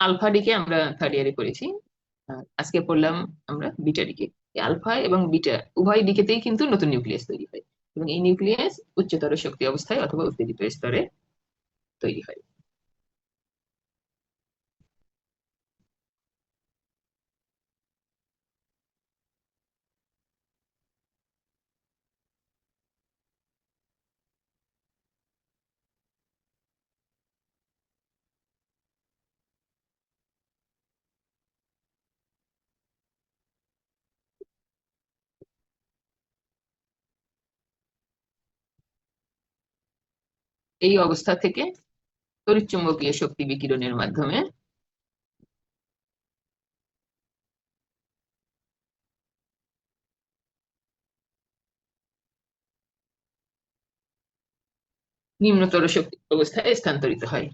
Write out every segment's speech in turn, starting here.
Alpha decay আমরা third ইয়ারে করেছি। আজকে পড়লাম আমরা বিটা ডিকে আলফা এবং বিটা উভয় ডিকেতেই কিন্তু নতুন নিউক্লিয়াস তৈরি হয় এবং এই নিউক্লিয়াস উচ্চতর শক্তি অবস্থায় অথবা উত্তেজিত স্তরে তৈরি হয়। এই অবস্থা থেকে তড়িৎচুম্বকীয় শক্তি বিকিরণের মাধ্যমে নিম্নতর শক্তি অবস্থায় স্থানান্তরিত হয়।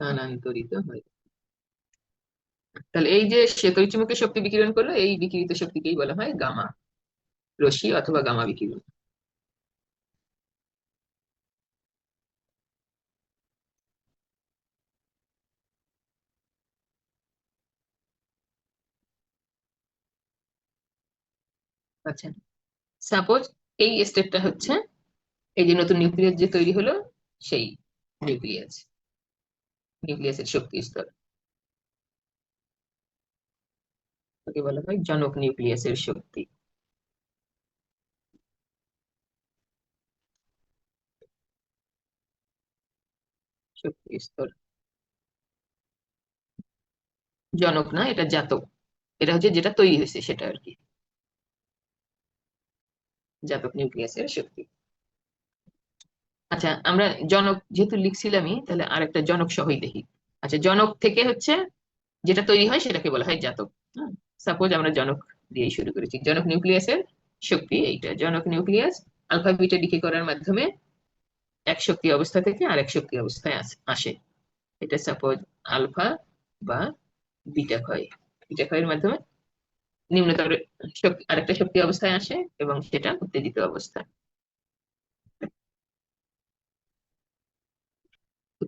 স্থানান্তরিত হয়। তাহলে এই যে সে তড়িৎচুম্বকীয় শক্তি বিকিরণ করল, এই বিকিরিত শক্তিকেই বলা হয় গামা রশ্মি অথবা গামা বিকিরণ। আচ্ছা সাপোজ এই স্টেপটা হচ্ছে, এই যে নতুন নিউক্লিয়াস যে তৈরি হলো, সেই নিউক্লিয়াস নিউক্লিয়াসের শক্তি স্তর। তাকে বলা হয় জনক নিউক্লিয়াসের শক্তি। শক্তি স্তর। জনক না, এটা জাতক। এটা হচ্ছে যেটা তৈরি হয়েছে, সেটা আর কি। জাতক নিউক্লিয়াসের শক্তি। আচ্ছা আমরা জনক যেহেতু লিখছিলামই, তাহলে আর একটা জনক সহই দেখি। আচ্ছা জনক থেকে হচ্ছে যেটা তৈরি হয় সেটাকে বলা হয় জাতক। সাপোজ আমরা জনক দিয়েই শুরু করেছি। জনক নিউক্লিয়াসের শক্তি এইটা। জনক নিউক্লিয়াস আলফা বিটা ডিকে করার মাধ্যমে এক শক্তি অবস্থা থেকে আরেক শক্তি অবস্থায় আসে এটা সাপোজ আলফা বা বিটা ক্ষয়। বিটা ক্ষয়ের মাধ্যমে নিম্নতর শক্তি, আরেকটা শক্তি অবস্থায় আসে এবং সেটা উত্তেজিত অবস্থা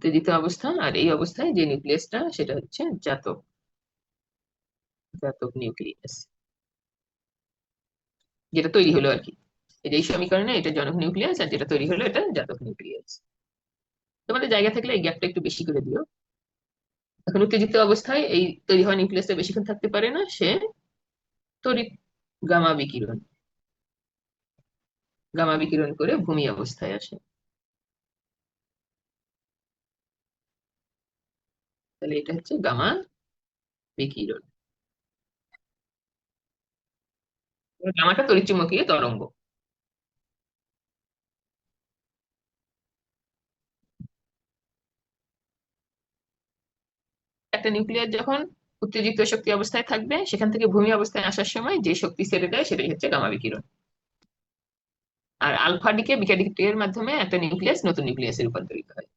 উত্তেজিত অবস্থা আর এই অবস্থায় যে নিউক্লিয়াসটা সেটা হচ্ছে জাতক জাতক নিউক্লিয়াস। যেটা তৈরি হলো আর কি। এই সমীকরণে, এটা জনক নিউক্লিয়াস আর যেটা তৈরি হলো এটা জাতক নিউক্লিয়াস। তোমাদের জায়গা থাকলে এই গ্যাপটা একটু বেশি করে দিও। এখন উত্তেজিত অবস্থায় এই তৈরি হওয়া নিউক্লিয়াসটা বেশিক্ষণ থাকতে পারে না, সে তড়িৎ গামা বিকিরণ গামা বিকিরণ করে ভূমি অবস্থায় আসে। তাহলে এটা হচ্ছে গামা বিকিরণ। গামাটা তড়িৎচুম্বকীয় তরঙ্গ। একটা নিউক্লিয়াস যখন উত্তেজিত শক্তি অবস্থায় থাকবে, সেখান থেকে ভূমি অবস্থায় আসার সময় যে শক্তি ছেড়ে দেয়, সেটাই হচ্ছে গামা বিকিরণ। আর আলফা ডিকে বিটা ডিকের মাধ্যমে একটা নিউক্লিয়াস নতুন নিউক্লিয়াসে রূপান্তরিত হয়।